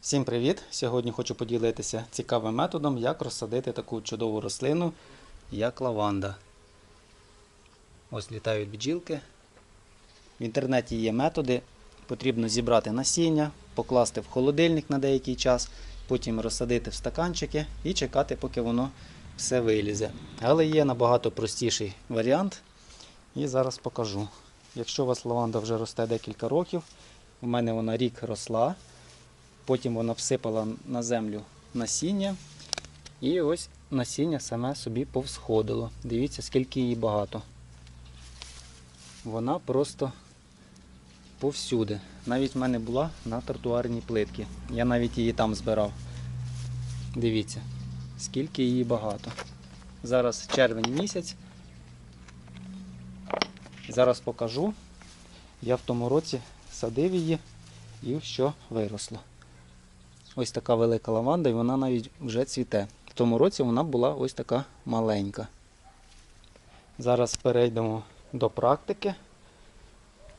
Всім привіт! Сьогодні хочу поділитися цікавим методом, як розсадити таку чудову рослину, як лаванда. Ось літають бджілки. В інтернеті є методи. Потрібно зібрати насіння, покласти в холодильник на деякий час, потім розсадити в стаканчики і чекати, поки воно все вилізе. Але є набагато простіший варіант. І зараз покажу. Якщо у вас лаванда вже росте декілька років, у мене вона рік росла. Потім вона всипала на землю насіння. І ось насіння саме собі повсходило. Дивіться, скільки її багато. Вона просто повсюди. Навіть в мене була на тротуарній плитці. Я навіть її там збирав. Дивіться, скільки її багато. Зараз червень місяць. Зараз покажу. Я в тому році садив її і що виросло. Ось така велика лаванда, і вона навіть вже цвіте. В тому році вона була ось така маленька. Зараз перейдемо до практики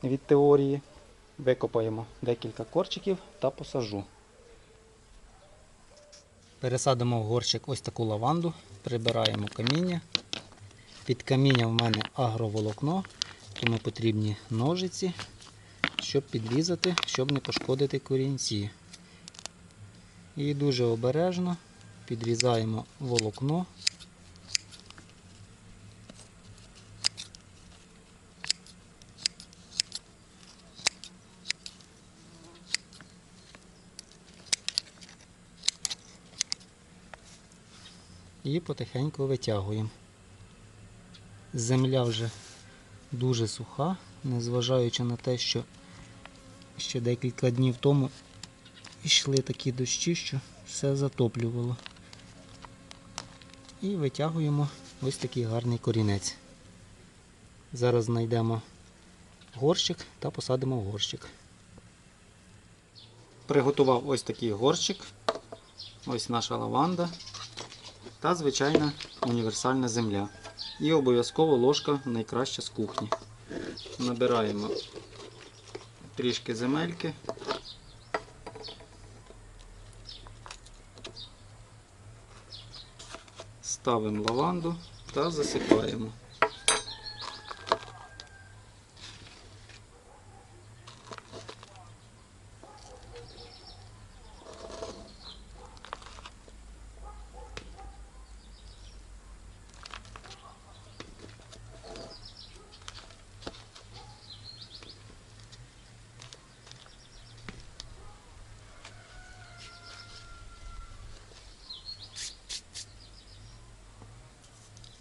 від теорії. Викопаємо декілька корчиків та посажу. Пересадимо в горщик ось таку лаванду, прибираємо каміння. Під камінням в мене агроволокно, тому потрібні ножиці, щоб підрізати, щоб не пошкодити корінці. І дуже обережно підрізаємо волокно. І потихеньку витягуємо. Земля вже дуже суха, незважаючи на те, що ще декілька днів тому йшли такі дощі, що все затоплювало. І витягуємо ось такий гарний корінець. Зараз знайдемо горщик та посадимо в горщик. Приготував ось такий горщик. Ось наша лаванда та звичайна універсальна земля. І обов'язково ложка найкраща з кухні. Набираємо трішки земельки. Ставимо лаванду та засипаємо.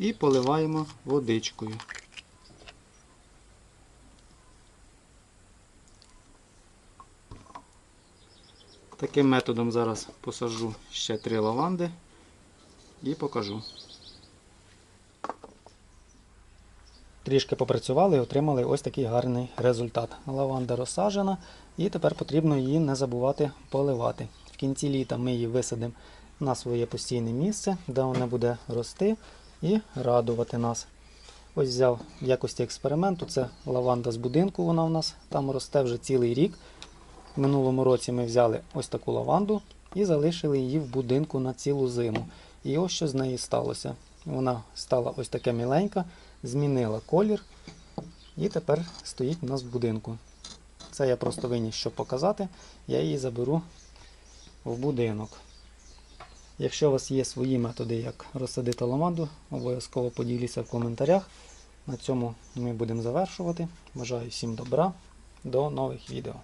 І поливаємо водичкою. Таким методом зараз посаджу ще три лаванди і покажу. Трішки попрацювали і отримали ось такий гарний результат. Лаванда розсаджена і тепер потрібно її не забувати поливати. В кінці літа ми її висадимо на своє постійне місце, де вона буде рости і радувати нас. Ось взяв в якості експерименту. Це лаванда з будинку. Вона у нас там росте вже цілий рік. В минулому році ми взяли ось таку лаванду і залишили її в будинку на цілу зиму. І ось що з нею сталося. Вона стала ось така міленька, змінила колір і тепер стоїть у нас в будинку. Це я просто виніс, щоб показати. Я її заберу в будинок. Якщо у вас є свої методи, як розсадити ламанду, обов'язково поділіться в коментарях. На цьому ми будемо завершувати. Бажаю всім добра, до нових відео.